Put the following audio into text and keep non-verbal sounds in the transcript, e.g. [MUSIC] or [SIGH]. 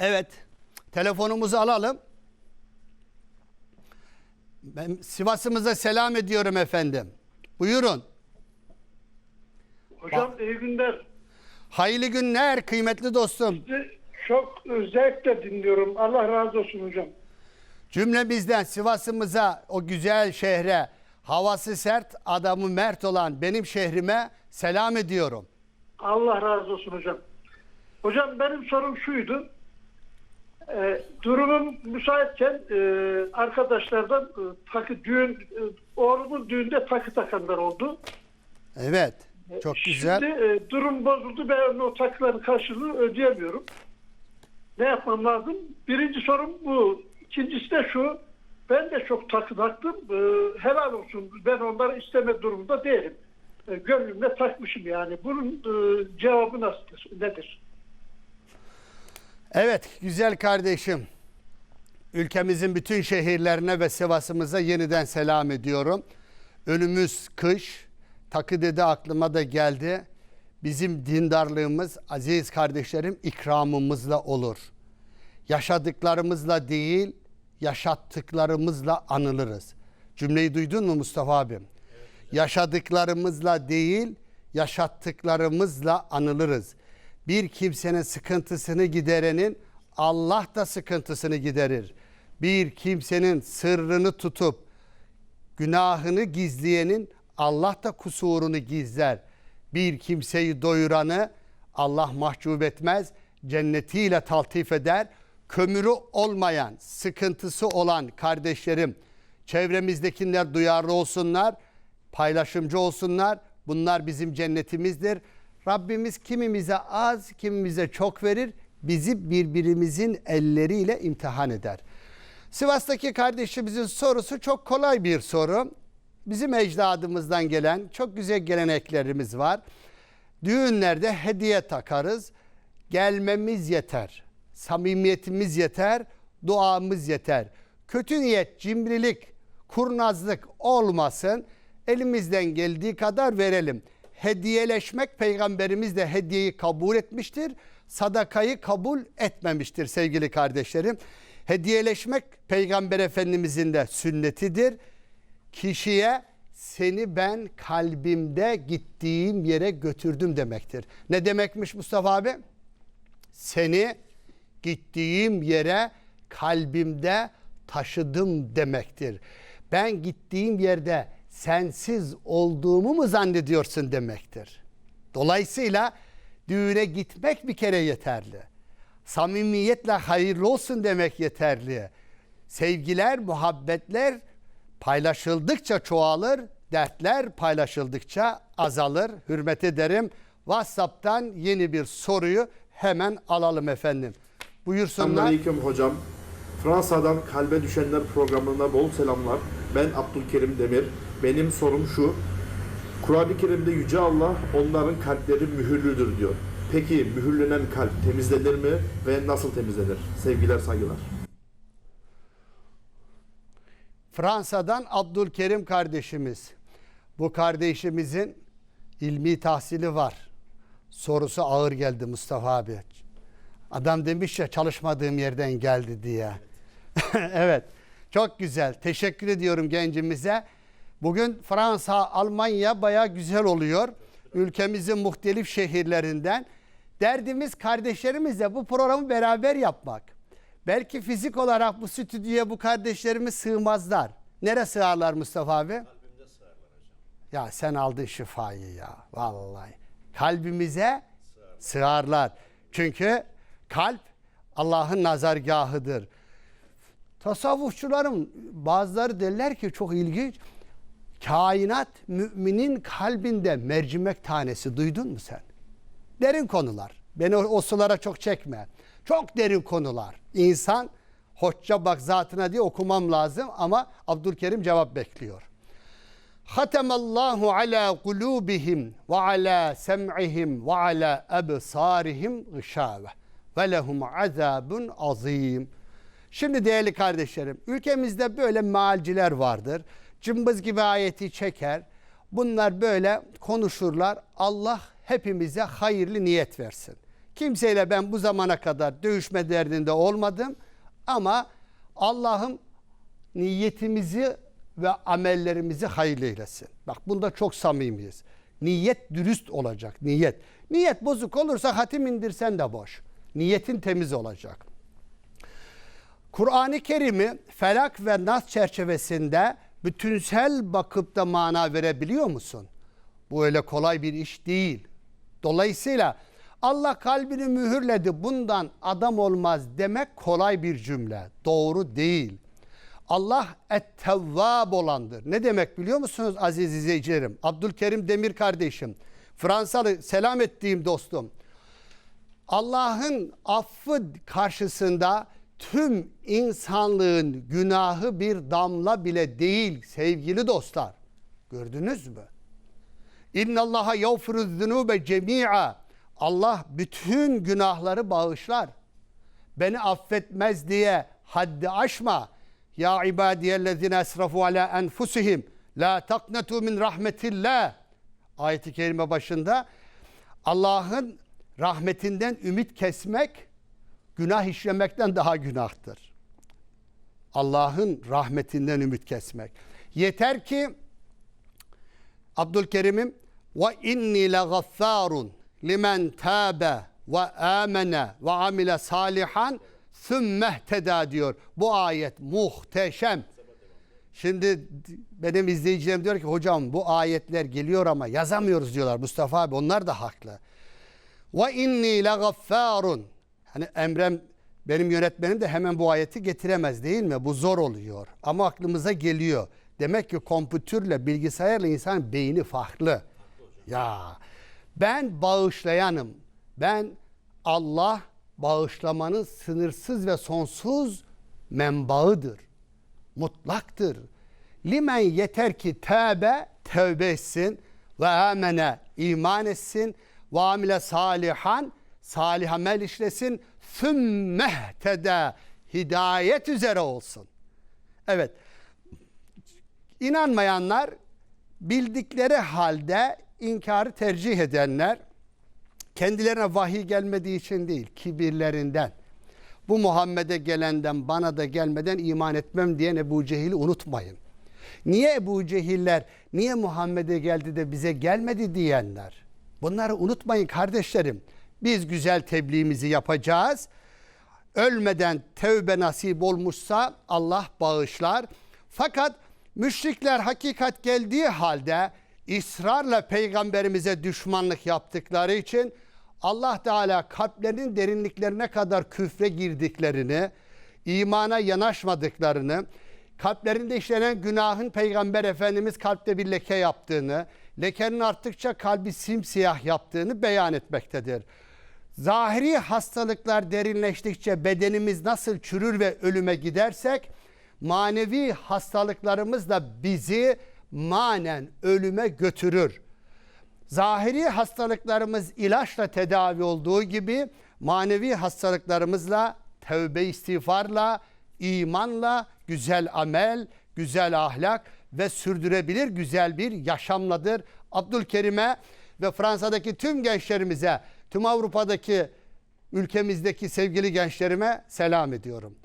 Evet. Telefonumuzu alalım. Ben Sivas'ımıza selam ediyorum efendim. Buyurun. Hocam iyi günler. Hayırlı günler kıymetli dostum. Sizi çok zevkle dinliyorum. Allah razı olsun hocam. Cümlemizden Sivas'ımıza, o güzel şehre, havası sert, adamı mert olan benim şehrime selam ediyorum. Allah razı olsun hocam. Hocam benim sorum şuydu. Ee, durumum müsaitken e, arkadaşlardan e, takı düğün e, oğlumun düğünde takı takanlar oldu. Evet. Çok güzel. Şimdi e, durum bozuldu. Ben o takıların karşılığını ödeyemiyorum. Ne yapmam lazım? Birinci sorum bu. İkincisi de şu. Ben de çok takı taktım. E, helal olsun. Ben onları isteme durumunda değilim. E, gönlümle takmışım yani. Bunun e, cevabı nasıldır? Nedir? Evet güzel kardeşim. Ülkemizin bütün şehirlerine ve Sivas'ımıza yeniden selam ediyorum. Önümüz kış. Takı dedi aklıma da geldi. Bizim dindarlığımız aziz kardeşlerim ikramımızla olur. Yaşadıklarımızla değil, yaşattıklarımızla anılırız. Cümleyi duydun mu Mustafa abim? Yaşadıklarımızla değil, yaşattıklarımızla anılırız. Bir kimsenin sıkıntısını giderenin Allah da sıkıntısını giderir. Bir kimsenin sırrını tutup günahını gizleyenin Allah da kusurunu gizler. Bir kimseyi doyuranı Allah mahcup etmez, cennetiyle taltif eder. Kömürü olmayan, sıkıntısı olan kardeşlerim, çevremizdekiler duyarlı olsunlar, paylaşımcı olsunlar. Bunlar bizim cennetimizdir. Rabbimiz kimimize az, kimimize çok verir. Bizi birbirimizin elleriyle imtihan eder. Sivas'taki kardeşimizin sorusu çok kolay bir soru. Bizim ecdadımızdan gelen çok güzel geleneklerimiz var. Düğünlerde hediye takarız. Gelmemiz yeter. Samimiyetimiz yeter. Duamız yeter. Kötü niyet, cimrilik, kurnazlık olmasın. Elimizden geldiği kadar verelim. Hediyeleşmek peygamberimiz de hediyeyi kabul etmiştir. Sadakayı kabul etmemiştir sevgili kardeşlerim. Hediyeleşmek peygamber efendimizin de sünnetidir kişiye seni ben kalbimde gittiğim yere götürdüm demektir. Ne demekmiş Mustafa abi? Seni gittiğim yere kalbimde taşıdım demektir. Ben gittiğim yerde sensiz olduğumu mu zannediyorsun demektir. Dolayısıyla düğüne gitmek bir kere yeterli. Samimiyetle hayırlı olsun demek yeterli. Sevgiler, muhabbetler paylaşıldıkça çoğalır, dertler paylaşıldıkça azalır. Hürmet ederim. WhatsApp'tan yeni bir soruyu hemen alalım efendim. Buyursunlar. Selamünaleyküm hocam. Fransa'dan Kalbe Düşenler programına bol selamlar. Ben Abdülkerim Demir. Benim sorum şu. Kur'an-ı Kerim'de Yüce Allah onların kalpleri mühürlüdür diyor. Peki mühürlenen kalp temizlenir mi ve nasıl temizlenir? Sevgiler saygılar. Fransa'dan Abdülkerim kardeşimiz. Bu kardeşimizin ilmi tahsili var. Sorusu ağır geldi Mustafa abi. Adam demiş ya çalışmadığım yerden geldi diye. [LAUGHS] evet. Çok güzel. Teşekkür ediyorum gencimize. Bugün Fransa, Almanya baya güzel oluyor. Ülkemizin muhtelif şehirlerinden. Derdimiz kardeşlerimizle bu programı beraber yapmak. Belki fizik olarak bu stüdyoya bu kardeşlerimiz sığmazlar. Nere sığarlar Mustafa abi? Ya sen aldın şifayı ya vallahi. Kalbimize sığarlar. Çünkü kalp Allah'ın nazargahıdır. Tasavvufçuların bazıları derler ki çok ilginç. Kainat müminin kalbinde mercimek tanesi duydun mu sen? Derin konular. Beni o, sulara çok çekme. Çok derin konular. İnsan hoşça bak zatına diye okumam lazım ama Abdülkerim cevap bekliyor. Hatemallahu ala kulubihim ve ala sem'ihim ve ala ebsarihim gışave ve lehum azabun azim. Şimdi değerli kardeşlerim, ülkemizde böyle mealciler vardır. Cımbız gibi ayeti çeker. Bunlar böyle konuşurlar. Allah hepimize hayırlı niyet versin. Kimseyle ben bu zamana kadar dövüşme derdinde olmadım. Ama Allah'ım niyetimizi ve amellerimizi hayırlı eylesin. Bak bunda çok samimiyiz. Niyet dürüst olacak. Niyet. Niyet bozuk olursa hatim indirsen de boş. Niyetin temiz olacak. Kur'an-ı Kerim'i felak ve nas çerçevesinde bütünsel bakıp da mana verebiliyor musun? Bu öyle kolay bir iş değil. Dolayısıyla Allah kalbini mühürledi bundan adam olmaz demek kolay bir cümle. Doğru değil. Allah et-tevvab olandır. Ne demek biliyor musunuz aziz izleyicilerim? Abdülkerim Demir kardeşim, Fransalı selam ettiğim dostum. Allah'ın affı karşısında tüm insanlığın günahı bir damla bile değil sevgili dostlar. Gördünüz mü? İnna Allaha yağfiru zunube cemi'a. Allah bütün günahları bağışlar. Beni affetmez diye haddi aşma. Ya ibadiyellezine esrafu ala enfusihim la taknetu min rahmetillah. Ayeti kerime başında Allah'ın rahmetinden ümit kesmek günah işlemekten daha günahtır. Allah'ın rahmetinden ümit kesmek. Yeter ki Abdülkerim'im ve inni le gaffarun limen tabe ve amene ve amile salihan sümmeh diyor. Bu ayet muhteşem. Şimdi benim izleyicilerim diyor ki hocam bu ayetler geliyor ama yazamıyoruz diyorlar Mustafa abi onlar da haklı. Ve inni le gaffarun. Hani Emrem benim yönetmenim de hemen bu ayeti getiremez değil mi? Bu zor oluyor. Ama aklımıza geliyor. Demek ki kompütürle, bilgisayarla insan beyni farklı. Ya ben bağışlayanım. Ben Allah bağışlamanın sınırsız ve sonsuz menbaıdır. Mutlaktır. Limen yeter ki tövbe, tövbe etsin ve amene iman etsin ve amile salihan salih amel işlesin sümmehtede hidayet üzere olsun. Evet. İnanmayanlar bildikleri halde inkarı tercih edenler kendilerine vahiy gelmediği için değil kibirlerinden bu Muhammed'e gelenden bana da gelmeden iman etmem diyen Ebu Cehil'i unutmayın. Niye Ebu Cehiller, niye Muhammed'e geldi de bize gelmedi diyenler. Bunları unutmayın kardeşlerim. Biz güzel tebliğimizi yapacağız. Ölmeden tevbe nasip olmuşsa Allah bağışlar. Fakat müşrikler hakikat geldiği halde ısrarla peygamberimize düşmanlık yaptıkları için Allah Teala kalplerinin derinliklerine kadar küfre girdiklerini, imana yanaşmadıklarını, kalplerinde işlenen günahın Peygamber Efendimiz kalpte bir leke yaptığını, lekenin arttıkça kalbi simsiyah yaptığını beyan etmektedir. Zahiri hastalıklar derinleştikçe bedenimiz nasıl çürür ve ölüme gidersek, manevi hastalıklarımız da bizi manen ölüme götürür. Zahiri hastalıklarımız ilaçla tedavi olduğu gibi manevi hastalıklarımızla tevbe istiğfarla, imanla, güzel amel, güzel ahlak ve sürdürebilir güzel bir yaşamladır. Abdülkerim'e ve Fransa'daki tüm gençlerimize, tüm Avrupa'daki ülkemizdeki sevgili gençlerime selam ediyorum.